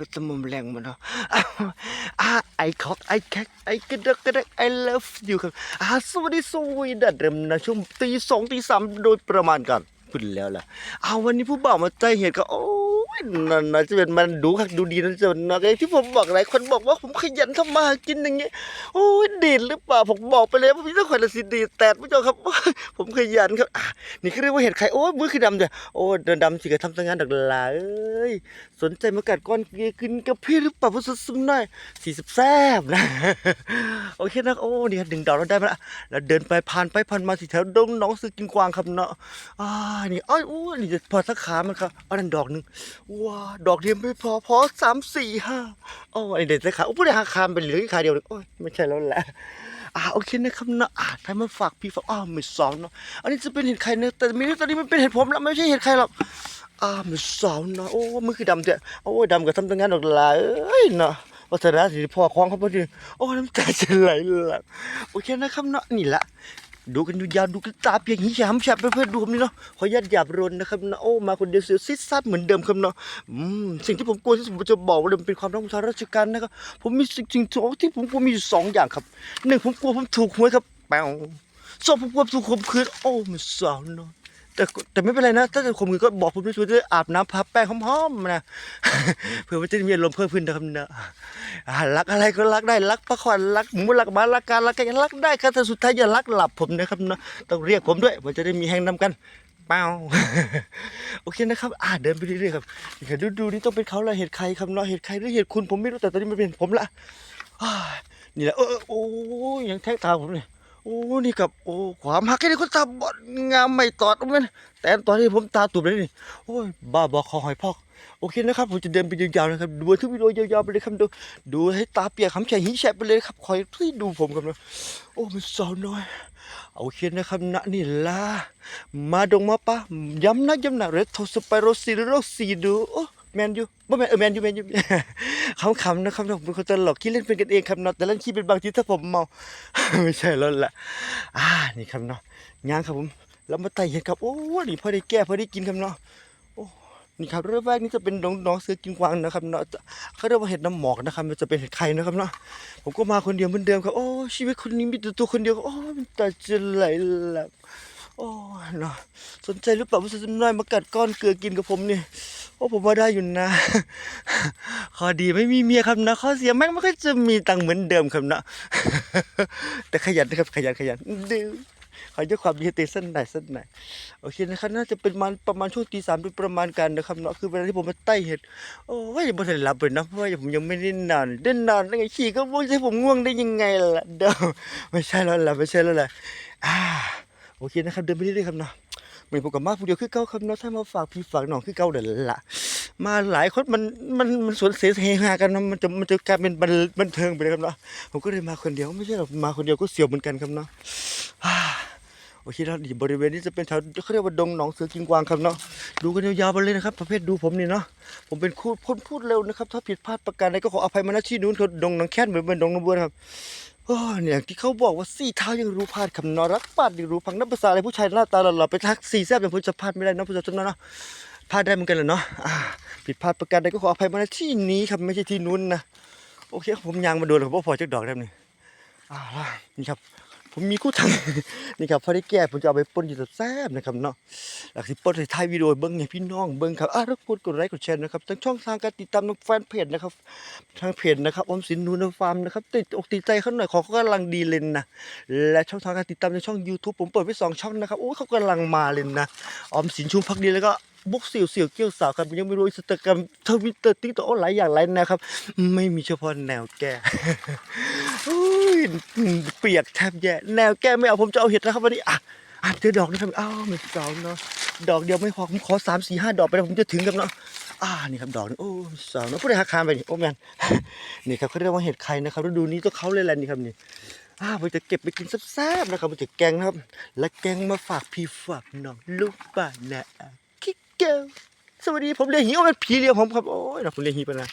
เป็นสมอมแรงมันเนาะอ่ไอคอกไอแคกไอกระดักกระดักไอเลิฟอยู่ครับอ่าสวัสดีสวีดัดเริ่มนะช่วงตีสองตีสามโดยประมาณกันคุณแล้วล่ะเอาวันนี้ผู้บ่าวมาใจเหตุก็โอ้ นั่นนะจะเป็นมันดูคักดูดีนั่นจะนนะไอ้ที่ผมบอกหลายคนบอกว่าผมขยันทำมาหากินอย่างเงี้ยโอ้ยดีหรือเปล่าผมบอกไปเลยว่าพี่ต้องคอยละสิดีแต่ผู้ชมครับ ผมขยันครับนี่คือเรียกว่าเห็ดไข่โอ้ยมือคือดำจ้ะโอ้ยดำสิกระทำตั้งงานดักลาเอ้ยสนใจมากัดก้อนเกลือกินกับพี่หรือเปล่าผู้สมหน่อยสี่สิบแซบนะ โอเคนะโอ้นี่ดึงดอกเราได้มาละแล้วเดินไปผ่านไปผ่านมาสิแถวดงน้องซื้อกินกวางครับเนาะอ่านี่อ้อยโอ้นี่จะพอสักขามันครับอันนั้นดอกหนึ่งว้าดอกเดียวไม่พอพอสามสี่ห้าโอ้ยเด็ดสักขาโอ้พูดได้หาคามเป็นเหลือขาเดียวเลยโอ้ยไม่ใช่แล้วแหละอ่าโอเคนะครับเนาะอ่าถ้ามาฝากพี่ฝากอ้าวไม่สองเนาะอันนี้จะเป็นเห็ดไข่เนอะแต่มีตอนนี้มันเป็นเห็ดผมแล้วไม่ใช่เห็ดไข่หรอกอ่าไม่สองเนาะโอ้มือคือดำเจ้ะโอ้ดำกับทำตั้งงานดอกลายเอ้ยเนาะ วัฒนธรรมสิพ่อคล้องเขาพอดีโอ้น้ำตาจะไหลละโอเคนะครับเนาะนี่ละดูกันดูยาวดูกันตาเพียงหิ้มแฉบเพื่อนๆดูผมนี่เนาะขออนุญาตหยาบรนนะครับเนาะโอ้มาคนเดียวเสียวซิดซัดเหมือนเดิมครับเนาะอืมสิ่งที่ผมกลัวที่สุดผมจะบอกว่ามันเป็นความรักของทางราชการนะครับผมมีสิ่งสิ่งที่ผมกลัวมีอยู่สองอย่างครับหนึ่งผมกลัวผมถูกหวยครับแปวสองผมกลัวถูกข่มขืนโอ้มันสาวน้อย แต่แต่ไม่เป็นไรนะ ถ้าจะข่มขืนก็บอกผมด้วยช่วยด้วยอาบน้ำพับแป้งหอมๆนะเพื่อว่าจะมีอารมเพิ่มขึ้นนะครับเนะอ่ารักอะไรก็รักได้รักปลาขวัญรักหมูรักหมารักการรักกันรักได้ครับแต่สุดท้ายอย่ารักหลับผมนะครับเนาะต้องเรียกผมด้วยผมจะได้มีแห้งนำกันเปล่าโอเคนะครับอ่าเดินไปเรื่อยๆครับนี่ครับดูดูนี่ต้องเป็นเขาละเห็ดใครครับเนาะเห็ดใครหรือเห็ดคุณผมไม่รู้แต่ตอนนี้มันเป็นผมละนี่แหละเออโอ้ยยังแทงตาผมเลย โอ้นี่กับโอ้ความหักแค่นี้คนตาบอดงามไม่ตอดมันแต่ตอนนี้ผมตาตุ่มเลยนี่โอ้ยบ้าบอคอหอยพอกโอเคนะครับผมจะเดินไปยาวๆนะครับดูทุกวิดีโอยาวๆไปเลยครับดูดูให้ตาเปียกคำแฉะหินแฉะไปเลยครับคอยที่ดูผมครับนะโอ้มันสาวน้อยโอเคนะครับนะนี่ล่ะมาดงมาปะย้ำนะย้ำนะเรดโทสไปโรซีโรซีดูโอ้ แมนยูบ่แมนเออแมนยูแมนยูขำๆนะครับผมเป็นคนตลกขี้เล่นเป็นกันเองครับเนาะแต่เล่นขี้เป็นบางทีถ้าผมเมา ไม่ใช่แล้วล่ะอ่านี่ครับเนาะย่างครับผมแล้วมาไต่เห็ดครับโอ้นี่พอได้แก้พอได้กินครับเนาะโอ้นี่ครับเรื่องแรกนี่จะเป็นน้องน้องเสือกินกวางนะครับเนาะเขาเรียกว่าเห็ดน้ำหมอกนะครับ มันจะเป็นเห็ดไข่นะครับเนาะผมก็มาคนเดียวเหมือนเดิมครับโอ้ชีวิตคนนี้มีแต่ตัวคนเดียวโอ้มันตาจะไหลหลับโอ้เนาะสนใจหรือเปล่าว่าจะน้อยมากัดก้อนเกลือกินกับผมเนี่ย โอ้ผมว่าได้อยู่นะ ข้อดีไม่มีเมียครับนะข้อเสียแม่งไม่ค่อยจะมีตังค์เหมือนเดิมครับนะ แต่ขยันนะครับขยันขยันดื้อขอด้วยความมีสติสั้นไหนสั้นไหนโอเคนะครับน่าจะเป็นมันประมาณช่วงตีสามโดยประมาณกันนะครับเนาะคือเวลาที่ผมมาไต่เห็ดโอ้ยยังไม่ทันหลับเลยนะเพราะว่าผมยังไม่ได้นอนได้นอนแล้วไงขี่ก็ไม่ใช่ผมง่วงได้ยังไงล่ะเด้อไม่ใช่แล้วล่ะไม่ใช่แล้วล่ะอ่าโอเคนะครับเดินไปเรื่อยๆครับเนาะ มือนผมกับมาผู้เดียวคือเก่าครับเนาะถ้ามาฝากพี่ฝากน้องคือเก่าเดี๋ยวละมาหลายคนมันมันมันสวนเสเฮฮากันนะมันจะมันจะกลายเป็นบันบันเทิงไปเลยครับเนาะผมก็เลยมาคนเดียวไม่ใช่หรอกมาคนเดียวก็เสียวเหมือนกันครับเนาะโอเคแล้วดีบริเวณนี้จะเป็นแถวเขาเรียกว่าดงหนองเสือกิงกวางครับเนาะดูกันยาวๆไปเลยนะครับ ประเภทดูผมนี่เนาะผมเป็นคู่คนพูดเร็วนะครับ ถ้าผิดพลาดประการใดก็ขออภัยมาณที่นู้นเขาดงหนองแค้นเหมือนเป็นดงหนองบัวครับ เนี่ยที่เขาบอกว่าสี่เท้ายังรู้พลาดคำนอรักปาดยังรู้พังนับภาษาอะไรผู้ชายหน้าตาหล่อๆไปทักสี่แซ่บอย่างผมจะพลาดไม่ได้นะผู้ชายเนาะพลาดได้เหมือนกันเหรอเนาะผิดพลาดประการใดก็ขออภัยมาณที่นี้ครับไม่ใช่ที่นู้นนะโอเคผมยางมาโดนผมว่าพอจักดอกแล้วนี่อ่านี่ครับ ผมมีคู่ทาง นี่ครับพอได้แก้ผมจะเอาไปปนอยู่แซ่บนะครับเนาะหลักสิปนในท้ายวิดีโอเบิ้งให้พี่น้องเบิ้งครับอะรบกวนกดไลค์กดแชร์นะครับทั้งช่องทางการติดตามทางแฟนเพจนะครับทางเพจนะครับอมสินนูนฟาร์มนะครับติดอกติดใจเขาหน่อยขอเขากำลังดีเลยนะและช่องทางการติดตามในช่อง YouTube ผมเปิดไว้สองช่องนะครับโอ้เขากำลังมาเลยนะออมสินชุมพักดีแล้วก็ บุกเสี่ยวเสี่ยวเกี้ยวสาวครับยังไม่รู้อินสตาแกรมทวิตเตอร์ติ๊กต็อกหลายอย่างหลายแนวครับ ไม่มีเฉพาะแนวแก้เปียกแทบแย่แนวแก้ไม่เอาผมจะเอาเห็ดนะครับวันนี้อะอะเจอดอกนะครับอ้าวไม่สาวเนาะดอกเดียวไม่พอผมขอสามสี่ห้าดอกไปแล้วผมจะถึงครับเนาะอ่านี่ครับดอกนี่โอ้สาวเนาะผู้ใดหักคามไปนี่โอ้แมนนี่ครับเขาเรียกว่าเห็ดไข่นะครับฤดูนี้ต้องเขาเลยแหละนี่ครับนี่อ่าผมจะเก็บไปกินแซ่บๆนะครับผมจะแกงนะครับ และแกงมาฝากพี่ฝากน้องลูกป่านะ แก้วสวัสดีผมเรียกหิวเป็นผีเรียกผมครับโอ้ยนะผมเรียกหีไปนะ